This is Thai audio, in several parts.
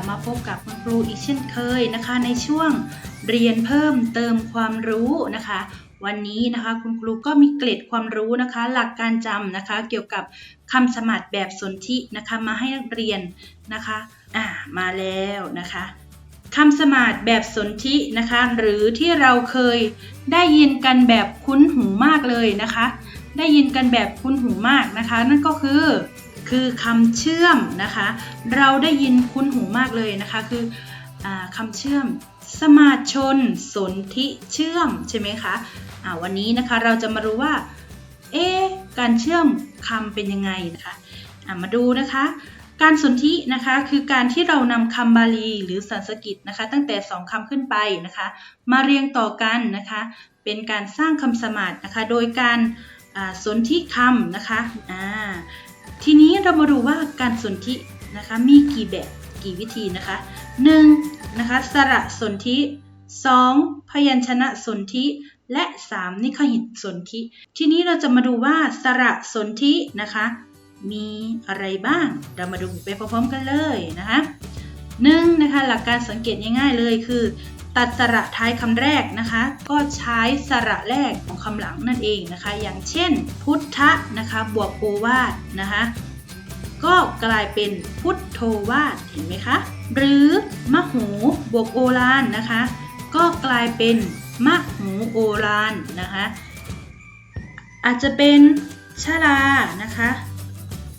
ับมาพบกับคุณครูอีกเช่นเคยนะคะ ในช่วงเรียนเพิ่มเติมความรู้นะคะ วันนี้นะคะคุณครูก็มีเกร็ดความรู้นะคะ หลักการจำนะคะ เกี่ยวกับคำสมัครแบบสนธินะคะมาให้นักเรียนนะคะอ่ามาแล้วนะคะคำสมาธิแบบสนธินะคะ หรือที่เราเคยได้ยินกันแบบคุ้นหูมากเลยนะคะ ได้ยินกันแบบคุ้นหูมากนะคะ นั่นก็คือ คือคำเชื่อมนะคะ เราได้ยินคุ้นหูมากเลยนะคะ คืออคำเชื่อม สมาชน สนธิเชื่อมใช่ไหมคะอ่าวันนี้นะคะเราจะมารู้ว่า เอ๊การเชื่อมคำเป็นยังไงนะคะมาดูนะคะ การสนธินะคะคือการที่เรานำคำบาลีหรือสันสกฤตนะคะ ตั้งแต่สองคำขึ้นไปนะคะ มาเรียงต่อกันนะคะ เป็นการสร้างคำสมาธินะคะ โดยการสนธิคำนะคะ ทีนี้เรามาดูว่าการสนธินะคะมีกี่แบบกี่วิธีนะคะ 1. นะคะสระสนธิ 2. พยัญชนะสนธิและ 3. นิคหิตสนธิ ทีนี้เราจะมาดูว่าสระสนธินะคะ มีอะไรบ้าง เรามาดูไปพร้อมๆกันเลยนะคะหนึ่งนะคะหลักการสังเกตง่ายๆเลยคือ ตัดสระท้ายคำแรกนะคะ ก็ใช้สระแรกของคำหลังนั่นเองนะคะ อย่างเช่น พุทธะนะคะ บวกโอวาทนะคะ ก็กลายเป็นพุทโธวาทเห็นไหมคะ หรือมะหูบวกโอลานนะคะ ก็กลายเป็นมะหูโอลานนะคะ อาจจะเป็นชลานะคะ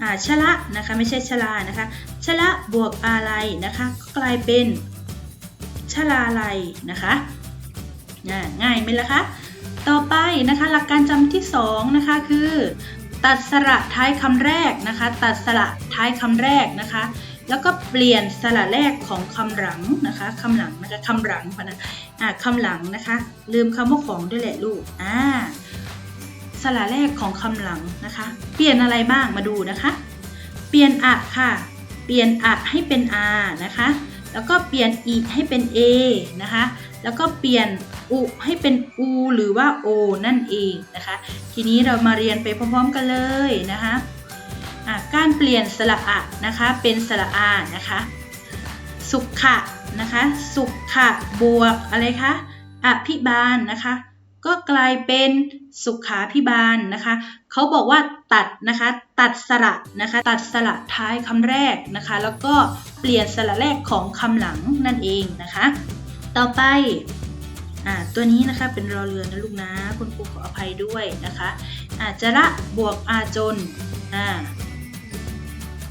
อ่าชละนะคะไม่ใช่ชลานะคะชละบวกอาไลนะคะก็กลายเป็น ชลาไลนะคะง่ายไหมล่ะคะ ต่อไปนะคะหลักการจำที่สองนะคะคือ ตัดสระท้ายคำแรกนะคะ ตัดสระท้ายคำแรกนะคะ แล้วก็เปลี่ยนสระแรกของคำหลังนะคะคำหลังนะคะคำหลังพนะอ่าคำหลังนะคะ ลืมคำว่าของด้วยแหละลูกอ่าสระแรกของคำหลังนะคะ เปลี่ยนอะไรบ้างมาดูนะคะ เปลี่ยนอะค่ะ เปลี่ยนอะให้เป็นอานะคะ แล้วก็เปลี่ยนอีให้เป็น A นะคะ แล้วก็เปลี่ยนอุให้เป็นอูหรือว่า O นั่นเองนะคะ ทีนี้เรามาเรียนไปพร้อมๆกันเลยนะคะะการเปลี่ยนสระอะนะคะเป็นสระอานะคะ สุขะนะคะ สุขะบวกอะไรคะอภิบาลนะคะ ก็กลายเป็นสุขาพิบาลนะคะ เขาบอกว่าตัดนะคะ ตัดสระนะคะ ตัดสระท้ายคำแรกนะคะ แล้วก็เปลี่ยนสระแรกของคำหลังนั่นเองนะคะ ต่อไปอ่าตัวนี้นะคะเป็นรอเรือนะลูกนะคุณครูขออภัยด้วยนะคะอาจระบวกอาจนอ่า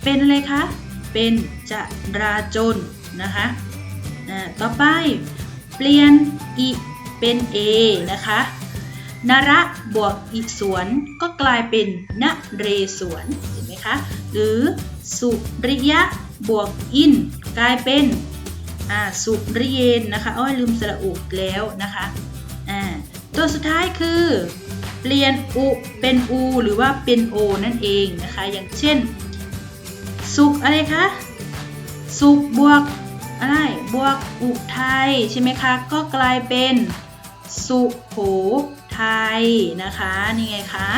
เป็นอะไรคะ เป็นจะราจนนะคะอ่าต่อไปเปลี่ยนอีเป็น A นะคะ นระบวกอีสวนก็กลายเป็นนเรสวนเห็นไหมคะ หรือสุริยะบวกอิน กลายเป็นสุริเยนนะคะอ้อยลืมสระอุแล้วนะคะตัวสุดท้ายคือเปลี่ยนอุเป็นอูหรือว่าเป็นโอนั่นเองนะคะ อย่างเช่น สุกอะไรคะ สุกบวกอะไรบวกอุไทยใช่ไหมคะ ก็กลายเป็นสุโข ไทยนะคะนี่ไงคะ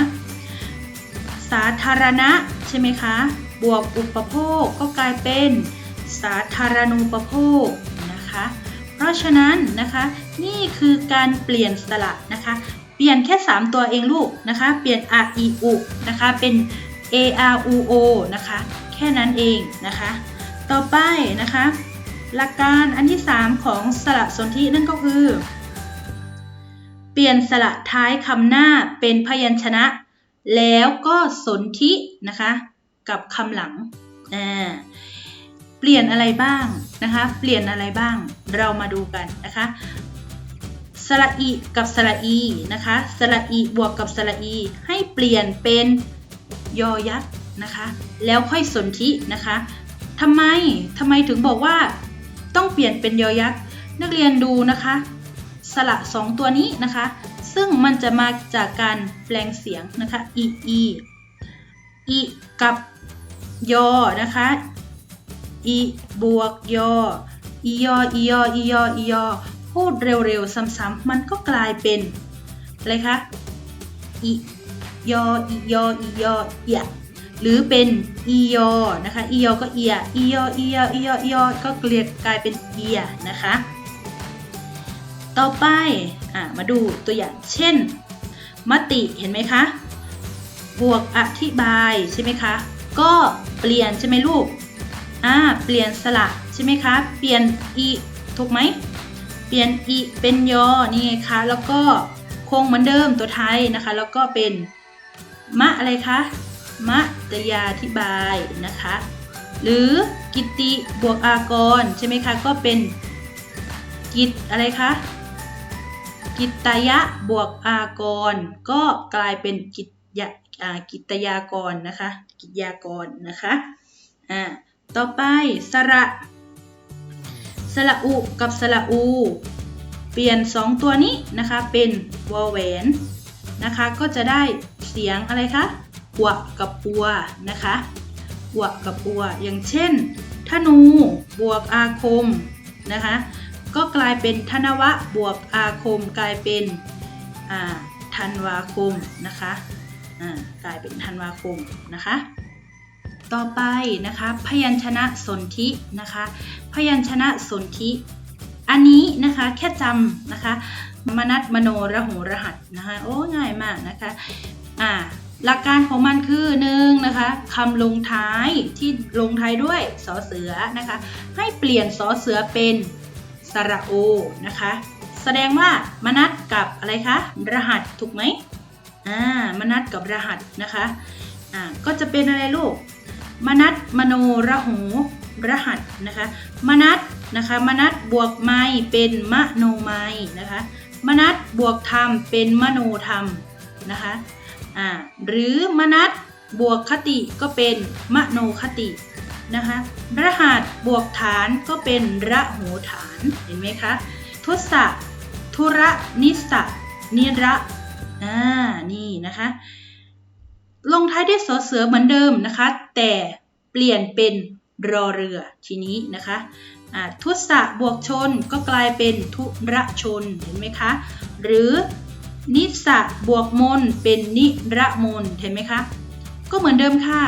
สาธารณะใช่ไหมคะบวกอุปโภคก็กลายเป็นสาธารณูปโภคนะคะ เพราะฉะนั้นนะคะนี่คือการเปลี่ยนสระนะคะ เปลี่ยนแค่ 3 ตัวเองลูกนะคะ เปลี่ยน a i u นะคะเป็น a r u o นะคะแค่นั้นเองนะคะ ต่อไปนะคะ หลักการอันที่ 3 ของสระสนธินั่นก็คือ เปลี่ยนสระท้ายคำหน้าเป็นพยัญชนะ แล้วก็สนธินะคะ กับคำหลังอ่าเปลี่ยนอะไรบ้างนะคะ เปลี่ยนอะไรบ้างเรามาดูกันนะคะสระอีกับสระอีนะคะสระอีบวกกับสระอี ให้เปลี่ยนเป็นยอยักษ์นะคะ แล้วค่อยสนธินะคะทำไมทำไมถึงบอกว่าต้องเปลี่ยนเป็นยอยักษ์นักเรียนดูนะคะ สระสองตัวนี้นะคะ ซึ่งมันจะมาจากการแปลงเสียงนะคะอีอีอีกับยอนะคะอีบวกยออียออียออียออียอพูดเร็วๆ ซ้ำๆมันก็กลายเป็นอะไรคะอียออียออียอเอียหรือเป็นอียอนะคะอียอก็เอียอียออียออียออียอก็เกลียกลายเป็นเอียนะคะ ต่อไปอ่ามาดูตัวอย่างเช่น มติเห็นไหมคะ บวกอธิบายใช่ไหมคะ ก็เปลี่ยนใช่ไหมลูกอ่าเปลี่ยนสระใช่ไหมคะ เปลี่ยนอีถูกไหม เปลี่ยนอีเป็นยอ นี่ไงคะ แล้วก็คงเหมือนเดิมตัวไทยนะคะ แล้วก็เป็นมะอะไรคะมะตยาธิบายนะคะ หรือกิตติบวกอากรใช่ไหมคะ ก็เป็นกิตอะไรคะ กิตยะบวกอากร ก็กลายเป็นกิตยะอ่ากิตยากรนะคะ กิตยากรนะคะอ่าต่อไปสระสระอุกับสระอู เปลี่ยน 2 ตัวนี้นะคะเป็นวอแหวนนะคะก็จะได้เสียงอะไรคะอวกับปัวนะคะอวกับปัว อย่างเช่น ธนูบวกอาคมนะคะ ก็กลายเป็นธนวะบวกอาคม กลายเป็นธันวาคมนะคะกลายเป็นธันวาคมนะคะ ต่อไปนะคะพยัญชนะสนธินะคะ พยัญชนะสนธิอันนี้นะคะแค่จำนะคะมนัตมโนระหูรหัสนะคะโอ้ง่ายมากนะคะอ่าหลักการของมันคือหนึ่งนะคะคำลงท้ายที่ลงท้ายด้วยสอเสือนะคะ ให้เปลี่ยนสอเสือเป็น สระโอนะคะ แสดงว่ามนัตกับอะไรคะ รหัสถูกไหมอ่ามนัตกับรหัสนะคะอ่าก็จะเป็นอะไรลูก มนัตมโนระหูรหัสนะคะ มนัตนะคะมนัตบวกไมเป็นมโนไมนะคะ มนัตบวกธรรมเป็นมโนธรรมนะคะอ่าหรือมนัตบวกคติก็เป็นมโนคติ นะคะรหัสบวกฐานก็เป็นระโหฐาน เห็นไหมคะ ทุสะทุระนิสะนิระอ่านี่นะคะ ลงท้ายด้วยสอเสือเหมือนเดิมนะคะ แต่เปลี่ยนเป็นรอเรือทีนี้นะคะทุสะบวกชนก็กลายเป็นทุระชนเห็นไหมคะ หรือนิสะบวกมนเป็นนิระมนเห็นไหมคะ ก็เหมือนเดิมค่ะ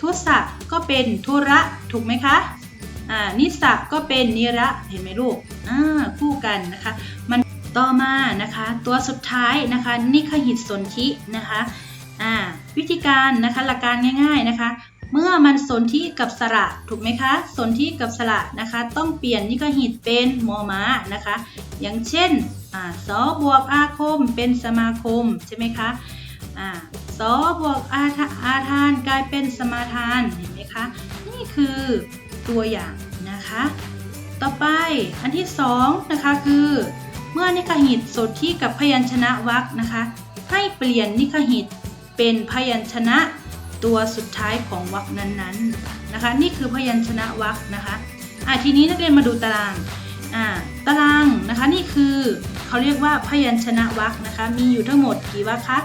ทุสะก็เป็นทุระถูกไหมคะอ่านิสะก็เป็นนิระเห็นไหมลูกอ่าคู่กันนะคะ มันต่อมานะคะ ตัวสุดท้ายนะคะ นิคหิตสนธินะคะอ่าวิธีการนะคะหลักการง่าย ๆนะคะ เมื่อมันสนธิกับสระถูกไหมคะ สนธิกับสระนะคะ ต้องเปลี่ยนนิคหิตเป็นมอม้านะคะ อย่างเช่นอ่าสอบวกอาคมเป็นสมาคมใช่ไหมคะ อ่าสอบวกอาทาอาทานกลายเป็นสมาทานเห็นไหมคะ นี่คือตัวอย่างนะคะ ต่อไปอันที่สองนะคะคือเมื่อนิคหิตสนธิกับพยัญชนะวรรคนะคะ ให้เปลี่ยนนิคหิตเป็นพยัญชนะตัวสุดท้ายของวรรคนั้นๆนะคะ นี่คือพยัญชนะวรรคนะคะอะทีนี้นักเรียนมาดูตารางอ่าตารางนะคะนี่คือเขาเรียกว่าพยัญชนะวรรคนะคะ มีอยู่ทั้งหมดกี่วรรคคะ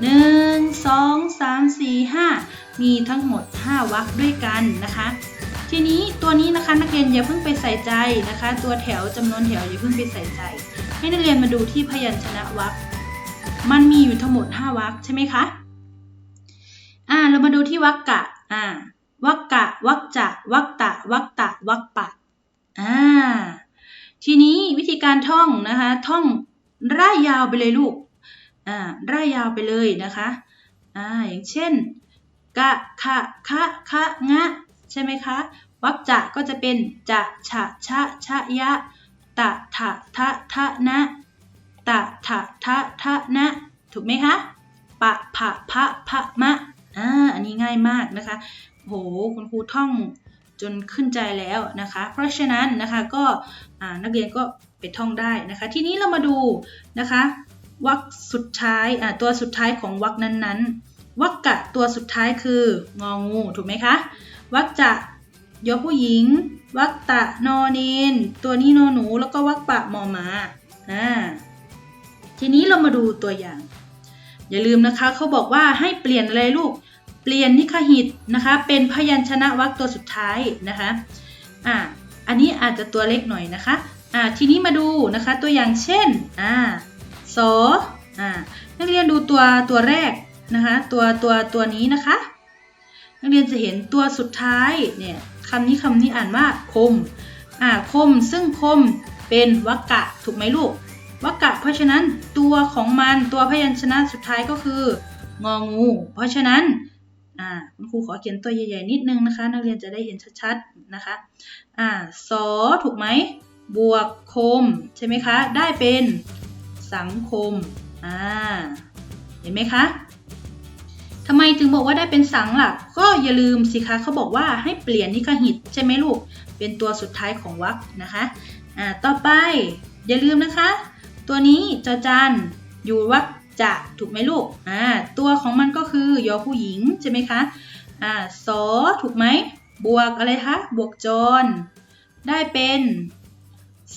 หนึ่งสองสามสี่ห้ามีทั้งหมด 5วรรคด้วยกันนะคะ ทีนี้ตัวนี้นะคะนักเรียนอย่าเพิ่งไปใส่ใจนะคะ ตัวแถวจำนวนแถวอย่าเพิ่งไปใส่ใจ ให้นักเรียนมาดูที่พยัญชนะวรรคมันมีอยู่ทั้งหมด 5วรรคใช่ไหมคะอ่าเรามาดูที่วรรคกะอ่าวรรคกะวรรคจะวรรคตะวรรคตะวรรคปะอ่าทีนี้วิธีการท่องนะคะ ท่องร่ายยาวไปเลยลูก อ่าร่ายยาวไปเลยนะคะอ่าอย่างเช่นกะขะคะคะงะใช่ไหมคะวรรคจะก็จะเป็นจะฉะชะชะยะตะทะทะทะนะตะทะทะทะนะ ถูกไหมคะปะผะพะพะมะอ่าอันนี้ง่ายมากนะคะโหคุณครูท่องจนขึ้นใจแล้วนะคะ เพราะฉะนั้นนะคะก็อ่านักเรียนก็ไปท่องได้นะคะ ทีนี้เรามาดูนะคะ วรรคสุดท้ายอ่าตัวสุดท้ายของวรรคนั้นๆวรรคกะตัวสุดท้ายคืององูถูกไหมคะวรรคจะยอผู้หญิงวรรคตะนอเนน ตัวนี้นอหนูแล้วก็วรรคปะมอมาอ่าทีนี้เรามาดูตัวอย่าง อย่าลืมนะคะเขาบอกว่าให้เปลี่ยนอะไรลูก เปลี่ยนนิคหิตนะคะ เป็นพยัญชนะวรรคตัวสุดท้ายนะคะอ่าอันนี้อาจจะตัวเล็กหน่อยนะคะอ่าทีนี้มาดูนะคะตัวอย่างเช่นอ่า สออ่านักเรียนดูตัวตัวแรกนะคะตัวตัวตัวนี้นะคะ นักเรียนจะเห็นตัวสุดท้ายเนี่ยคำนี้คำนี้อ่านว่าคมอ่าคมซึ่งคมเป็นวรรกะถูกไหมลูกวรรกะ เพราะฉะนั้นตัวของมันตัวพยัญชนะสุดท้ายก็คืององู เพราะฉะนั้นอ่าคุณครูขอเขียนตัวใหญ่ๆนิดนึงนะคะ นักเรียนจะได้เห็นชัดๆนะคะอ่าสอถูกไหมบวกคมใช่ไหมคะ ได้เป็น สังคมอ่าเห็นไหมคะทำไมถึงบอกว่าได้เป็นสังล่ะ ก็อย่าลืมสิคะเขาบอกว่าให้เปลี่ยนนิคหิตใช่ไหมลูก เป็นตัวสุดท้ายของวรรคนะคะอ่าต่อไปอย่าลืมนะคะ ตัวนี้จอจานอยู่วรรคจะถูกไหมลูกอ่าตัวของมันก็คือยอผู้หญิงใช่ไหมคะอ่าสอถูกไหมบวกอะไรคะบวกจร ได้เป็น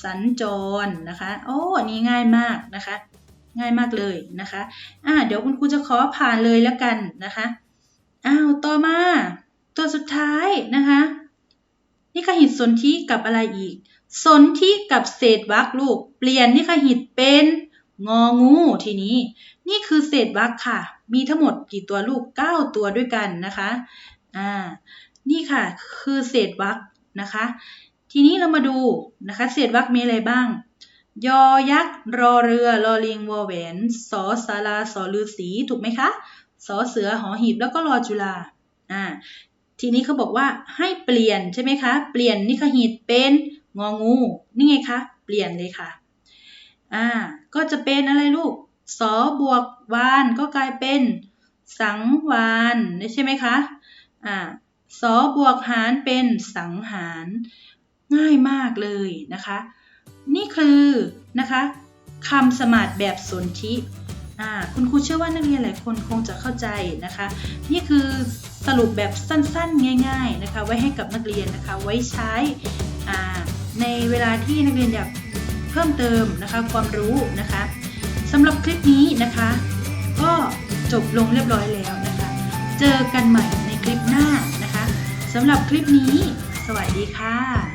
สัญจรนะคะ โอ้อันนี้ง่ายมากนะคะ ง่ายมากเลยนะคะ อ่า เดี๋ยวคุณครูจะขอผ่านเลยแล้วกันนะคะ อ้าว ต่อมา ตัวสุดท้ายนะคะ นี่คหิตสนธิกับอะไรอีก สนธิกับเศษวรรคลูก เปลี่ยนนี่คหิตเป็นงองูทีนี้ นี่คือเศษวรรคค่ะ มีทั้งหมดกี่ตัวลูก 9 ตัวด้วยกันนะคะ อ่า นี่ค่ะ คือเศษวรรคนะคะ ทีนี้เรามาดูนะคะเศษวรรคมีอะไรบ้าง ยอยักษ์รอเรือรอลิงวอแหวนสอสาราสอฤาษีถูกไหมคะสอเสือหอหีบแล้วก็รอจุฬาอ่าทีนี้เขาบอกว่าให้เปลี่ยนใช่ไหมคะ เปลี่ยนนิคหิตเป็นงองู นี่ไงคะเปลี่ยนเลยค่ะอ่าก็จะเป็นอะไรลูกสอบวกวานก็กลายเป็นสังวานใช่ไหมคะอ่าสอบวกหารเป็นสังหาร ง่ายมากเลยนะคะ นี่คือนะคะคำสมาธิแบบสนธิคุณครูเชื่อว่านักเรียนหลายคนคงจะเข้าใจนะคะ นี่คือสรุปแบบสั้นๆ ง่าย ๆนะคะ ไว้ให้กับนักเรียนนะคะ ไว้ใช้ในเวลาที่นักเรียนอยากเพิ่มเติมนะคะ ความรู้นะคะสำหรับคลิปนี้นะคะ ก็จบลงเรียบร้อยแล้วนะคะ เจอกันใหม่ในคลิปหน้านะคะสำหรับคลิปนี้ สวัสดีค่ะ